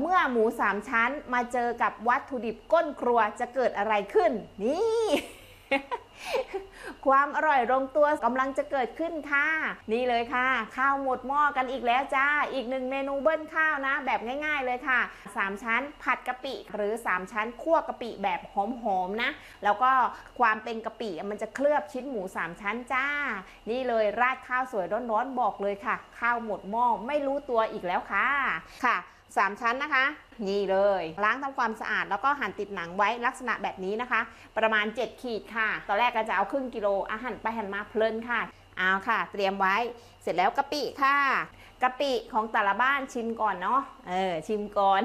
เมื่อหมูสามชั้นมาเจอกับวัตถุดิบก้นครัวจะเกิดอะไรขึ้น นี่ ความอร่อยลงตัวกำลังจะเกิดขึ้นค่ะ นี่เลยค่ะ ข้าวหมดหม้อกันอีกแล้วจ้า อีกหนึ่งเมนูเบิ้ลข้าวนะ แบบง่าย ๆเลยค่ะ 3 ชั้นผัดกะปิ หรือ 3 ชั้นคั่วกะปิแบบหอมๆนะ แล้วก็ความเป็นกะปิมันจะเคลือบชิ้นหมู 3 ชั้นจ้า นี่เลยราดข้าวสวยร้อนๆบอกเลยค่ะ ข้าวหมดหม้อไม่รู้ตัวอีกแล้วค่ะค่ะ 3 ชั้นนะคะ นี่เลย ล้างทำความสะอาดแล้วก็หั่นติดหนังไว้ลักษณะแบบนี้นะคะ ประมาณ 7 ขีดค่ะ ตอนแรกก็จะเอาครึ่งกิโลอาหั่นไปหั่นมาเพลินค่ะ เอาค่ะ เตรียมไว้ เสร็จแล้วกะปิค่ะ กะปิของแต่ละบ้านชิมก่อนเนาะ เออ ชิมก่อน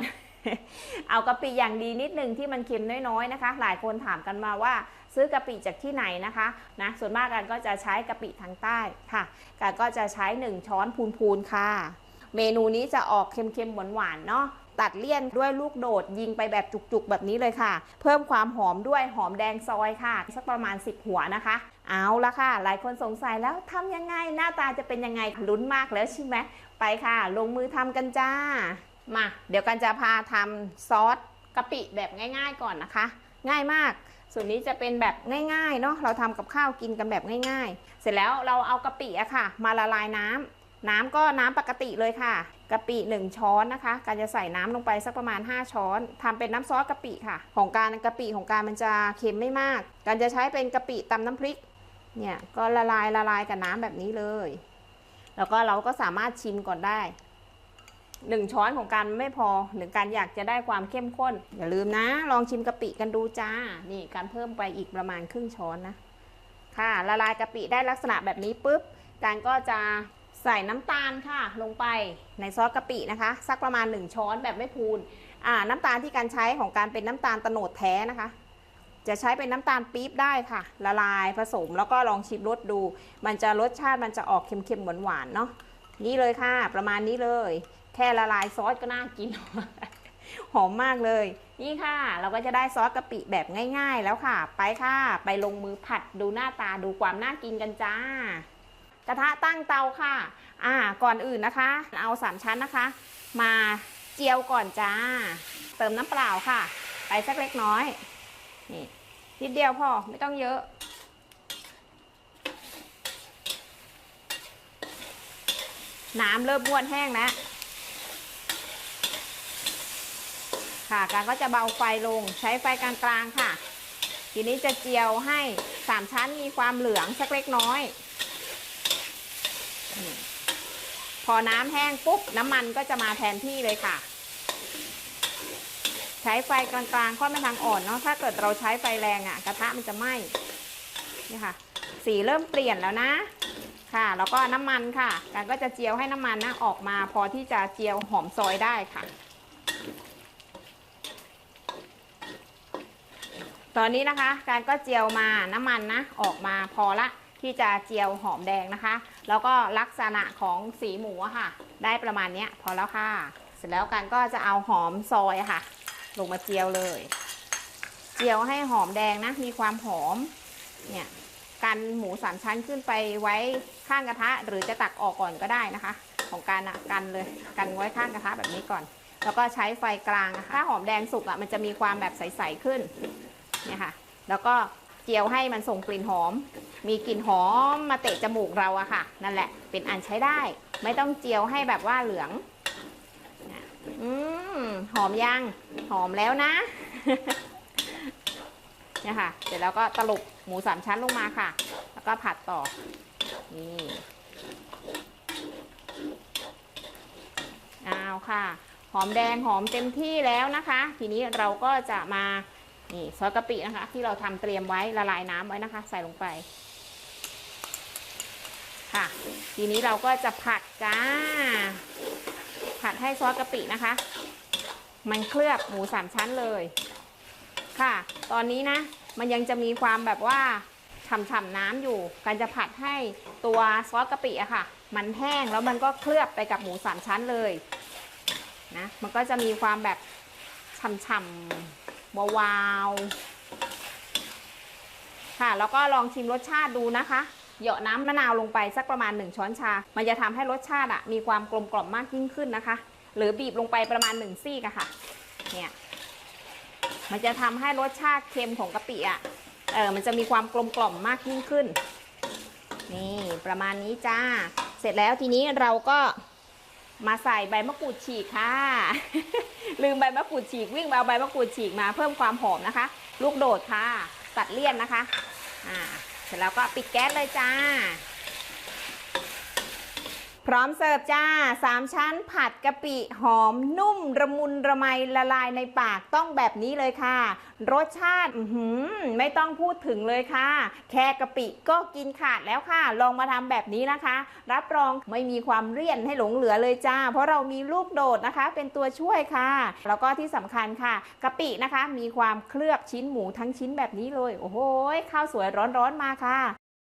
เอากะปิอย่างดีนิดนึงที่มันเค็มน้อยๆนะคะ หลายคนถามกันมาว่าซื้อกะปิจากที่ไหนนะคะ นะ ส่วนมากกันก็จะใช้กะปิทางใต้ค่ะกันก็จะใช้ 1 ช้อนพูนๆค่ะ เมนูนี้จะออกเค็มๆหวานๆเนาะตัดเลี่ยนด้วยลูกโดดยิงไปแบบจุกๆ แบบนี้เลยค่ะ เพิ่มความหอมด้วยหอมแดงซอยค่ะ สักประมาณ 10 หัวนะคะ เอาละค่ะ หลายคนสงสัยแล้วทำยังไง หน้าตาจะเป็นยังไงลุ้นมากแล้วใช่ไหมไปค่ะ ลงมือทำกันจ้า มา เดี๋ยวกันจะพาทำซอสกะปิแบบง่าย ๆ ก่อนนะคะ ง่ายมาก ส่วนนี้จะเป็นแบบง่ายๆเนาะเราทำกับข้าวกินกันแบบง่าย ๆ เสร็จแล้วเราเอากะปิอะค่ะ มาละลายน้ำ น้ำก็น้ำปกติเลยค่ะกะปิ 1 ช้อนนะคะ การจะใส่น้ำลงไปสักประมาณ 5 ช้อน ทำเป็นน้ำซอสกะปิค่ะ ของการกะปิของการมันจะเค็มไม่มาก การจะใช้เป็นกะปิตำน้ำพริก เนี่ยก็ละลายละลายกับน้ำแบบนี้เลย แล้วก็เราก็สามารถชิมก่อนได้หนึ่งช้อนของการไม่พอหรือการอยากจะได้ความเข้มข้น อย่าลืมนะ ลองชิมกะปิกันดูจ้า นี่การเพิ่มไปอีกประมาณครึ่งช้อนนะ ค่ะ ละลายกะปิได้ลักษณะแบบนี้ปุ๊บ การก็จะ ใส่น้ำตาลค่ะลงไปในซอสกะปินะคะ สักประมาณ 1 ช้อนแบบไม่พูนอ่าน้ำตาลที่การใช้ของการเป็นน้ำตาลตโนดแท้นะคะ จะใช้เป็นน้ำตาลปี๊บได้ค่ะ ละลายผสมแล้วก็ลองชิมรสดู มันจะรสชาติมันจะออกเค็มๆหวานๆเนาะนี่เลยค่ะ ประมาณนี้เลย แค่ละลายซอสก็น่ากินหอมมากเลย นี่ค่ะ เราก็จะได้ซอสกะปิแบบง่าย ๆ แล้วค่ะ ไปค่ะ ไปลงมือผัดดูหน้าตาดูความน่ากินกันจ้า กระทะตั้งเตาค่ะ อ่า ก่อนอื่นนะคะ เอาสามชั้นนะคะ มาเจียวก่อนจ้า เติมน้ำเปล่าค่ะ ไปสักเล็กน้อย นี่นิดเดียวพอ ไม่ต้องเยอะ น้ำเริ่มม้วนแห้งแล้ว ค่ะ การก็จะเบาไฟลง ใช้ไฟกลางๆค่ะ ทีนี้จะเจียวให้สามชั้นมีความเหลืองสักเล็กน้อย พอน้ำแห้งปุ๊บน้ำมันก็จะมาแทนที่เลยค่ะ ใช้ไฟกลางๆค่อนไปทางอ่อนเนาะถ้าเกิดเราใช้ไฟแรงอะ่ะ กระทะมันจะไหม้นี่ค่ะ สีเริ่มเปลี่ยนแล้วนะ ค่ะ แล้วก็น้ำมันค่ะการก็จะเจียวให้น้ำมันนะออกมา พอที่จะเจียวหอมซอยได้ค่ะตอนนี้นะคะการก็เจียวมาน้ำมันนะออกมาพอละที่จะเจียวหอมแดงนะคะ แล้วก็ลักษณะของสีหมูค่ะ ได้ประมาณนี้พอแล้วค่ะ เสร็จแล้วกันก็จะเอาหอมซอยค่ะ ลงมาเจียวเลย เจียวให้หอมแดงนะ มีความหอม เนี่ยกันหมูสามชั้นขึ้นไปไว้ข้างกระทะ หรือจะตักออกก่อนก็ได้นะคะ ของการอะกันเลยกันไว้ข้างกระทะแบบนี้ก่อน แล้วก็ใช้ไฟกลางะะถ้าหอมแดงสุกอะมันจะมีความแบบใสๆขึ้นเนี่ยค่ะ แล้วก็เจียวให้มันส่งกลิ่นหอม มีกลิ่นหอมมาเตะจมูกเราอะค่ะ นั่นแหละเป็นอันใช้ได้ ไม่ต้องเจียวให้แบบว่าเหลืองอืมหอมยังหอมแล้วนะเนี่ยค่ะ เสร็จแล้วก็ตลบหมูสามชั้นลงมาค่ะ แล้วก็ผัดต่อ นี่เอาค่ะ หอมแดงหอมเต็มที่แล้วนะคะ ทีนี้เราก็จะมานี่ซอสกะปินะคะ ที่เราทำเตรียมไว้ละลายน้ำไว้นะคะ ใส่ลงไป ค่ะ ทีนี้เราก็จะผัดจ้า ผัดให้ซอสกะปินะคะ มันเคลือบหมูสามชั้นเลย ค่ะ ตอนนี้นะ มันยังจะมีความแบบว่าฉ่ำๆน้ำอยู่ การจะผัดให้ตัวซอสกะปิอะค่ะ มันแห้งแล้วมันก็เคลือบไปกับหมูสามชั้นเลยนะ มันก็จะมีความแบบฉ่ำๆวาวๆค่ะ แล้วก็ลองชิมรสชาติดูนะคะ เหยาะน้ำมะนาวลงไปสักประมาณ 1 ช้อนชา มันจะทำให้รสชาติอะมีความกลมกล่อมมากยิ่งขึ้นนะคะ หรือบีบลงไปประมาณหนึ่งซี่กะค่ะ เนี่ย มันจะทำให้รสชาติเค็มของกะปิอะเออมันจะมีความกลมกล่อมมากยิ่งขึ้น นี่ประมาณนี้จ้า เสร็จแล้วทีนี้เราก็มาใส่ใบมะกรูดฉีกค่ะ ลืมใบมะกรูดฉีกวิ่งไปเอาใบมะกรูดฉีกมาเพิ่มความหอมนะคะ ลูกโดดค่ะ ตัดเลี่ยนนะคะ อ่า เสร็จแล้วก็ปิดแก๊สเลยจ้า พร้อมเสิร์ฟจ้า 3 ชั้นผัดกะปิหอมนุ่มระมุนระไมละลายในปากต้องแบบนี้เลยค่ะ รสชาติอื้อหือไม่ต้องพูดถึงเลยค่ะ แค่กะปิก็กินขาดแล้วค่ะ ลองมาทำแบบนี้นะคะ รับรองไม่มีความเลี่ยนให้หลงเหลือเลยจ้า เพราะเรามีลูกโดดนะคะ เป็นตัวช่วยค่ะ แล้วก็ที่สำคัญค่ะกะปินะคะ มีความเคลือบชิ้นหมูทั้งชิ้นแบบนี้เลย โอ้โหข้าวสวยร้อนๆมาค่ะ